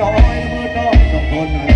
น้อยเมื่อน้องสองน